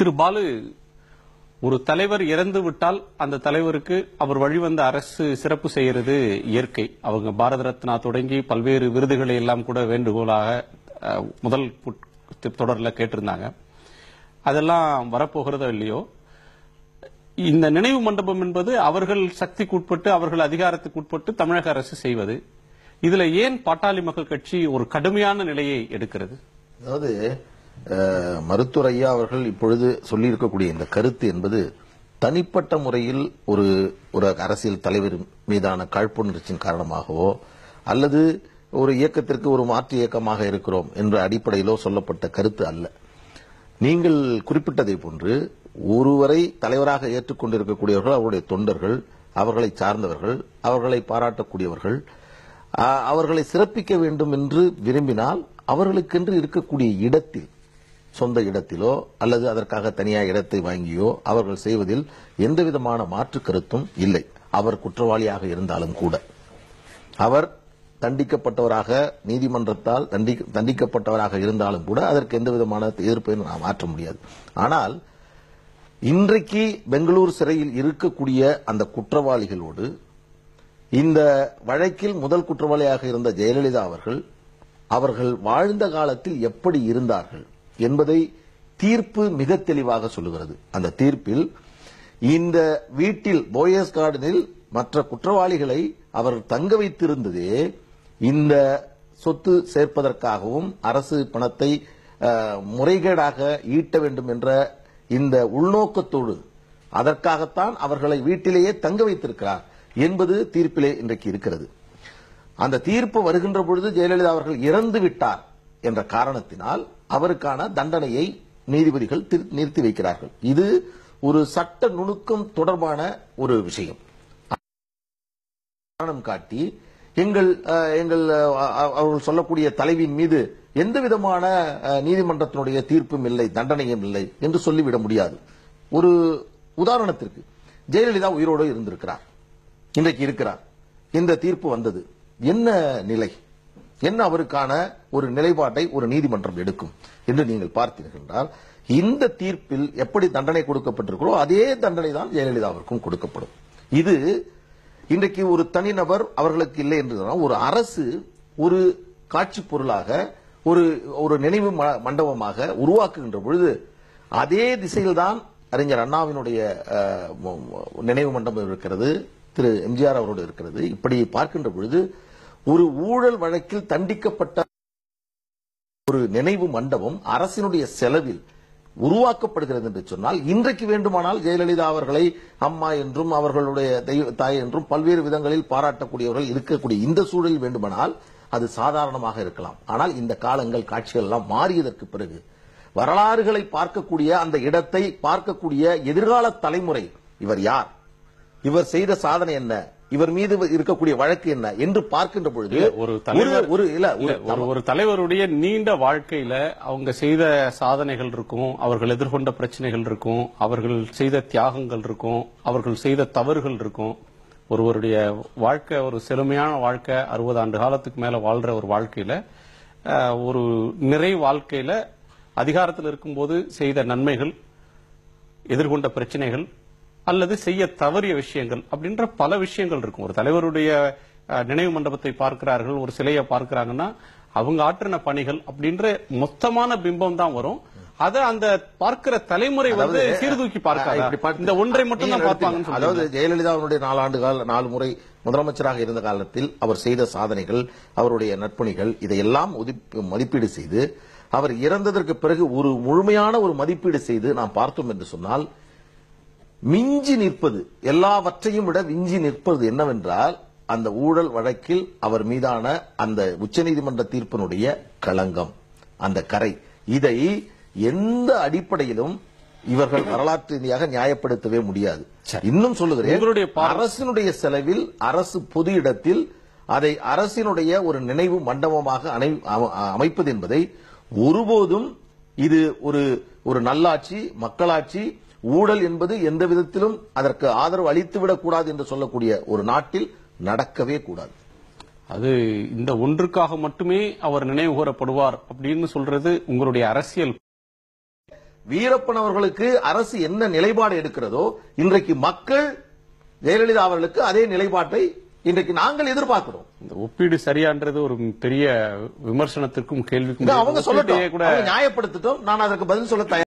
திரு பாலு ஒரு தலைவர் இறந்து விட்டால் அந்த தலைவருக்கு அவர் வழிவந்த அரசு சிறப்பு செய்கிறது இயற்கை. அவங்க பாரத ரத்னா தொடங்கி பல்வேறு விருதுகளை எல்லாம் கூட வேண்டுகோளாக முதல் தொடரில் கேட்டிருந்தாங்க. அதெல்லாம் வரப்போகிறதோ இல்லையோ? இந்த நினைவு மண்டபம் என்பது அவர்கள் சக்திக்கு உட்பட்டு அவர்கள் அதிகாரத்துக்கு உட்பட்டு தமிழக அரசு செய்வது. இதுல ஏன் பாட்டாளி மக்கள் கட்சி ஒரு கடுமையான நிலையை எடுக்கிறது? அதாவது மருத்துவர் ஐயா அவர்கள் இப்பொழுது சொல்லியிருக்கக்கூடிய இந்த கருத்து என்பது தனிப்பட்ட முறையில் ஒரு ஒரு அரசியல் தலைவர் மீதான காழ்ப்புணர்ச்சியின் காரணமாகவோ அல்லது ஒரு இயக்கத்திற்கு ஒரு மாற்று இயக்கமாக இருக்கிறோம் என்ற அடிப்படையிலோ சொல்லப்பட்ட கருத்து அல்ல. நீங்கள் குறிப்பிட்டதை போன்று ஒருவரை தலைவராக ஏற்றுக்கொண்டிருக்கக்கூடியவர்கள் அவருடைய தொண்டர்கள் அவர்களை சார்ந்தவர்கள் அவர்களை பாராட்டக்கூடியவர்கள் அவர்களை சிறப்பிக்க வேண்டும் என்று விரும்பினால் அவர்களுக்கென்று இருக்கக்கூடிய இடத்தில் சொந்த இடத்திலோ அல்லது அதற்காக தனியாக இடத்தை வாங்கியோ அவர்கள் செய்வதில் எந்த விதமான மாற்று கருத்தும் இல்லை. அவர் குற்றவாளியாக இருந்தாலும் கூட. அவர் தண்டிக்கப்பட்டவராக நீதிமன்றத்தால் தண்டிக்கப்பட்டவராக இருந்தாலும் கூட அதற்கு எந்த விதமான எதிர்ப்பையும் நாம் மாற்ற முடியாது. ஆனால் இன்றைக்கு பெங்களூர் சிறையில் இருக்கக்கூடிய அந்த குற்றவாளிகளோடு இந்த வழக்கில் முதல் குற்றவாளியாக இருந்த ஜெயலலிதா அவர்கள் அவர்கள் வாழ்ந்த காலத்தில் எப்படி இருந்தார்கள் என்பதை தீர்ப்பு மிக தெளிவாக சொல்லுகிறது. அந்த தீர்ப்பில் இந்த வீட்டில் போயஸ் கார்டனில் மற்ற குற்றவாளிகளை அவர் தங்க வைத்திருந்ததே இந்த சொத்து சேர்ப்பதற்காகவும் அரசு பணத்தை முறைகேடாக ஈட்ட வேண்டும் என்ற இந்த உள்நோக்கத்தோடு அதற்காகத்தான் அவர்களை வீட்டிலேயே தங்க வைத்திருக்கிறார் என்பது தீர்ப்பிலே இன்றைக்கு இருக்கிறது. அந்த தீர்ப்பு வருகின்ற பொழுது ஜெயலலிதா அவர்கள் இறந்து விட்டார். என்ற காரணத்தினால் அவருக்கான தண்டனையை நீதிபதிகள் திரு- நிறுத்தி வைக்கிறார்கள். இது ஒரு சட்ட நுணுக்கம் தொடர்பான ஒரு விஷயம். காரணம் காட்டி எங்கள் அஹ், எங்கள் அவர்கள் சொல்லக்கூடிய தலைவியின் மீது எந்த விதமான நீதிமன்றத்தினுடைய தீர்ப்பும் இல்லை தண்டனையும் இல்லை என்று சொல்லிவிட முடியாது. ஒரு உதாரணத்திற்கு ஜெயலலிதா உயிரோடு இருந்திருக்கிறார். இன்றைக்கு இருக்கிறார். இந்த தீர்ப்பு வந்தது. என்ன நிலை? என்ன அவருக்கான ஒரு நிலைப்பாட்டை ஒரு நீதிமன்றம் எடுக்கும் என்று நீங்கள் பார்த்தீர்கள் என்றால் இந்த தீர்ப்பில் எப்படி தண்டனை கொடுக்கப்பட்டிருக்கிறோ அதே தண்டனை தான் ஜெயலலிதாவிற்கும் கொடுக்கப்படும். இது இன்றைக்கு ஒரு தனிநபர் அவர்களுக்கு இல்லை என்று ஒரு அரசு ஒரு காட்சி பொருளாக ஒரு ஒரு நினைவு ம- மண்டபமாக உருவாக்குகின்ற பொழுது அதே திசையில்தான் அறிஞர் அண்ணாவினுடைய நினைவு மண்டபம் இருக்கிறது திரு எம்ஜிஆர் அவரோடு இருக்கிறது. இப்படி பார்க்கின்ற பொழுது ஒரு ஊழல் வழக்கில் தண்டிக்கப்பட்ட ஒரு நினைவு மண்டபம் அரசினுடைய செலவில் உருவாக்கப்படுகிறது என்று சொன்னால் இன்றைக்கு வேண்டுமானால் ஜெயலலிதா அவர்களை அம்மா என்றும் அவர்களுடைய தெய்வ தாய் என்றும் பல்வேறு விதங்களில் பாராட்டக்கூடியவர்கள் இருக்கக்கூடிய இந்த சூழலில் வேண்டுமானால் அது சாதாரணமாக இருக்கலாம். ஆனால் இந்த காலங்கள் காட்சிகள் எல்லாம் மாறியதற்கு பிறகு வரலாறுகளை பார்க்கக்கூடிய அந்த இடத்தை பார்க்கக்கூடிய எதிர்கால தலைமுறை இவர் யார்? இவர் செய்த சாதனை என்ன? இவர் மீது இருக்கக்கூடிய வழக்கு என்ன என்று பார்க்கின்ற பொழுது ஒரு தலைவர்- ஒரு இல்ல ஒரு தலைவருடைய நீண்ட வாழ்க்கையில அவங்க செய்த சாதனைகள் இருக்கும் அவர்கள் எதிர்கொண்ட பிரச்சனைகள் இருக்கும் அவர்கள் செய்த தியாகங்கள் இருக்கும் அவர்கள் செய்த தவறுகள் இருக்கும். ஒருவருடைய வாழ்க்கை ஒரு செழுமையான வாழ்க்கை அறுபது ஆண்டு காலத்துக்கு மேல வாழ்ற ஒரு வாழ்க்கையில ஒரு நிறை வாழ்க்கையில அதிகாரத்தில் இருக்கும்போது செய்த நன்மைகள் எதிர்கொண்ட பிரச்சனைகள் அல்லது செய்ய தவறிய விஷயங்கள் அப்படின்ற பல விஷயங்கள் இருக்கும். ஒரு தலைவருடைய நினைவு மண்டபத்தை பார்க்கிறார்கள் ஒரு சிலையை பார்க்கிறாங்கன்னா அவங்க ஆற்றின பணிகள் அப்படின்ற மொத்தமான பிம்பம் தான் வரும். அத அந்த பார்க்கிற தலைமுறை வந்து சீர்தூக்கி பார்க்காத? இந்த ஒன்றை மட்டும் தான் எடுத்துங்க. அதாவது ஜெயலலிதா அவருடைய நாலாண்டு கால நாலு முறை முதலமைச்சராக இருந்த காலத்தில் அவர் செய்த சாதனைகள் அவருடைய நற்பணிகள் இதையெல்லாம் மதிப்பீடு செய்து அவர் இறந்ததற்கு பிறகு ஒரு முழுமையான ஒரு மதிப்பீடு செய்து நாம் பார்த்தோம் என்று சொன்னால் மிஞ்சி நிற்பது எல்லாவற்றையும் விட விஞ்சி நிற்பது என்னவென்றால் அந்த ஊழல் வழக்கில் அவர் மீதான அந்த உச்சநீதிமன்ற தீர்ப்பினுடைய களங்கம் அந்த கரை. இதை எந்த அடிப்படையிலும் இவர்கள் வரலாற்று ரீதியாக நியாயப்படுத்தவே முடியாது. இன்னும் சொல்லுகிறேன் அரசினுடைய செலவில் அரசு பொது இடத்தில் அதை அரசினுடைய ஒரு நினைவு மண்டபமாக அமைப்பது என்பதை ஒருபோதும் இது ஒரு ஒரு நல்லாட்சி மக்களாட்சி ஊழல் என்பது எந்த விதத்திலும் அதற்கு ஆதரவு அளித்துவிடக் கூடாது என்று சொல்லக்கூடிய ஒரு நாட்டில் நடக்கவே கூடாது. அது இந்த ஒன்றுக்காக மட்டுமே அவர் நினைவு கூறப்படுவார் அப்படின்னு சொல்றது உங்களுடைய அரசியல். வீரப்பன் அவர்களுக்கு அரசு என்ன நிலைப்பாடு எடுக்கிறதோ இன்றைக்கு மக்கள் ஜெயலலிதா அவர்களுக்கு அதே நிலைப்பாட்டை இன்றைக்கு நாங்கள் எதிர்பார்க்கிறோம். இந்த ஒப்பீடு சரியான்றது ஒரு பெரிய விமர்சனத்திற்கும் கேள்விக்கும் அவங்க சொல்லட்டும். ஒப்பீட்டையே கூட நியாயப்படுத்தட்டும். நான் அதற்கு பதில் சொல்ல தயார்